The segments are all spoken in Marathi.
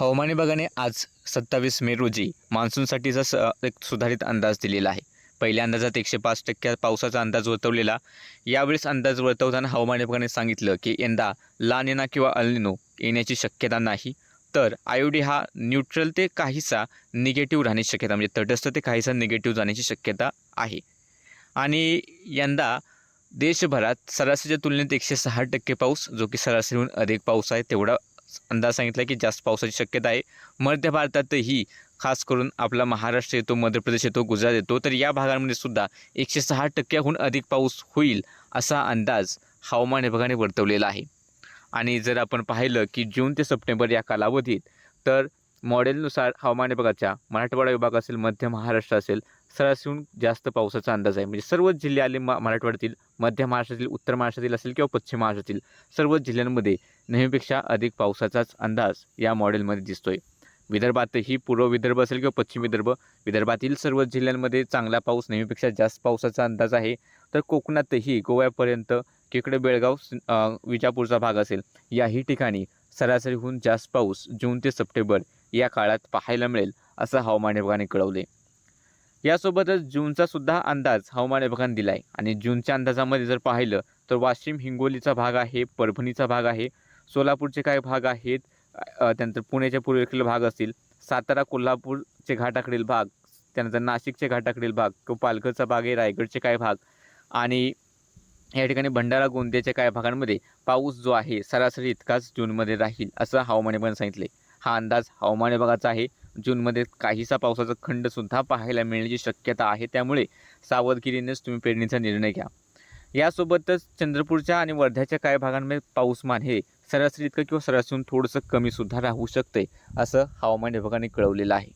हवामान विभागाने आज सत्तावीस मे रोजी मान्सूनसाठीचा स एक सुधारित अंदाज दिलेला आहे. पहिल्या अंदाजात एकशे पाच टक्क्या पावसाचा अंदाज वर्तवलेला. यावेळेस अंदाज वर्तवताना हवामान विभागाने सांगितलं की यंदा लानेना किंवा अल्निनो येण्याची शक्यता नाही. तर आयोडी हा न्यूट्रल ते काहीसा निगेटिव्ह राहण्याची शक्यता म्हणजे तटस्थ ते काहीसा निगेटिव्ह जाण्याची शक्यता आहे. आणि यंदा देशभरात सरासरीच्या तुलनेत एकशे सहा टक्के पाऊस जो की सरासरीहून अधिक पाऊस आहे तेवढा अंदाज सांगितला की जास्त पावसाची शक्यता आहे. मध्य भारतातही खास करून आपला महाराष्ट्र येतो मध्य प्रदेश येतो गुजरात येतो तर या भागांमध्ये सुद्धा एकशे सहा टक्क्याहून अधिक पाऊस होईल असा अंदाज हवामान विभागाने वर्तवलेला आहे. आणि जर आपण पाहिलं की जून ते सप्टेंबर या कालावधीत तर मॉडेलनुसार हवामान विभागाच्या मराठवाडा विभाग असेल मध्य महाराष्ट्र असेल सरासरीहून जास्त पावसाचा अंदाज आहे. म्हणजे सर्वच जिल्हे आले मा मराठवाड्यातील मध्य महाराष्ट्रातील उत्तर महाराष्ट्रातील असेल किंवा पश्चिम महाराष्ट्रातील सर्वच जिल्ह्यांमध्ये नेहमीपेक्षा अधिक पावसाचाच अंदाज या मॉडेलमध्ये दिसतोय. विदर्भातही पूर्व विदर्भ असेल किंवा पश्चिम विदर्भ विदर्भातील सर्व जिल्ह्यांमध्ये चांगला पाऊस नेहमीपेक्षा जास्त पावसाचा अंदाज आहे. तर कोकणातही गोव्यापर्यंत तिकडे बेळगाव विजापूरचा भाग असेल याही ठिकाणी सरासरीहून जास्त पाऊस जून ते सप्टेंबर या काळात पाहायला मिळेल असं हवामान विभागाने कळवले. यासोबतच जूनचा सुद्धा अंदाज हवामान विभागाने दिला आहे आणि जूनच्या अंदाजामध्ये जर पाहिलं तर वाशिम हिंगोलीचा भाग आहे परभणीचा भाग आहे सोलापूरचे काही भाग आहेत त्यानंतर पुण्याच्या पूर्वेकडील भाग असतील सातारा कोल्हापूरचे घाटाकडील भाग त्यानंतर नाशिकचे घाटाकडील भाग किंवा पालघरचा भाग आहे रायगडचे काही भाग आणि या ठिकाणी भंडारा गोंदियाच्या काही भागांमध्ये पाऊस जो आहे सरासरी इतकाच जूनमध्ये राहील असं हवामान विभागाने सांगितले हा अंदाज हवामान विभागाचा आहे. जूनमध्ये काहीसा पावसाचा खंडसुद्धा पाहायला मिळण्याची शक्यता आहे. त्यामुळे सावधगिरीनेच तुम्ही पेरणीचा निर्णय घ्या. यासोबतच चंद्रपूरच्या आणि वर्ध्याच्या काही भागांमध्ये पाऊसमान हे सरासरी इतकं किंवा सरासरीहून थोडंसं कमीसुद्धा राहू शकते असं हवामान विभागाने कळवलेलं आहे.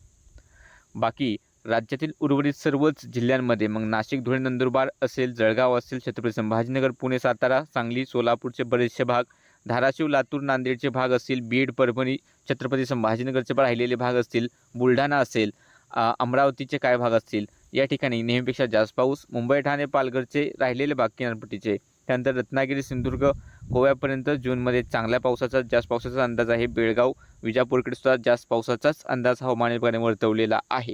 बाकी राज्यातील उर्वरित सर्वच जिल्ह्यांमध्ये मग नाशिक धुळे नंदुरबार असेल जळगाव असेल छत्रपती संभाजीनगर पुणे सातारा सांगली सोलापूरचे बरेचसे भाग धाराशिव लातूर नांदेडचे भाग असतील बीड परभणी छत्रपती संभाजीनगरचे पण राहिलेले भाग असतील बुलढाणा असेल अमरावतीचे काय भाग असतील या ठिकाणी नेहमीपेक्षा जास्त पाऊस मुंबई ठाणे पालघरचे राहिलेले भाग किनारपट्टीचे. त्यानंतर रत्नागिरी सिंधुदुर्ग गोव्यापर्यंत जूनमध्ये चांगल्या पावसाचा जास्त पावसाचा अंदाज आहे. बेळगाव विजापूरकडे सुद्धा जास्त पावसाचाच अंदाज हवामान विभागाने वर्तवलेला आहे.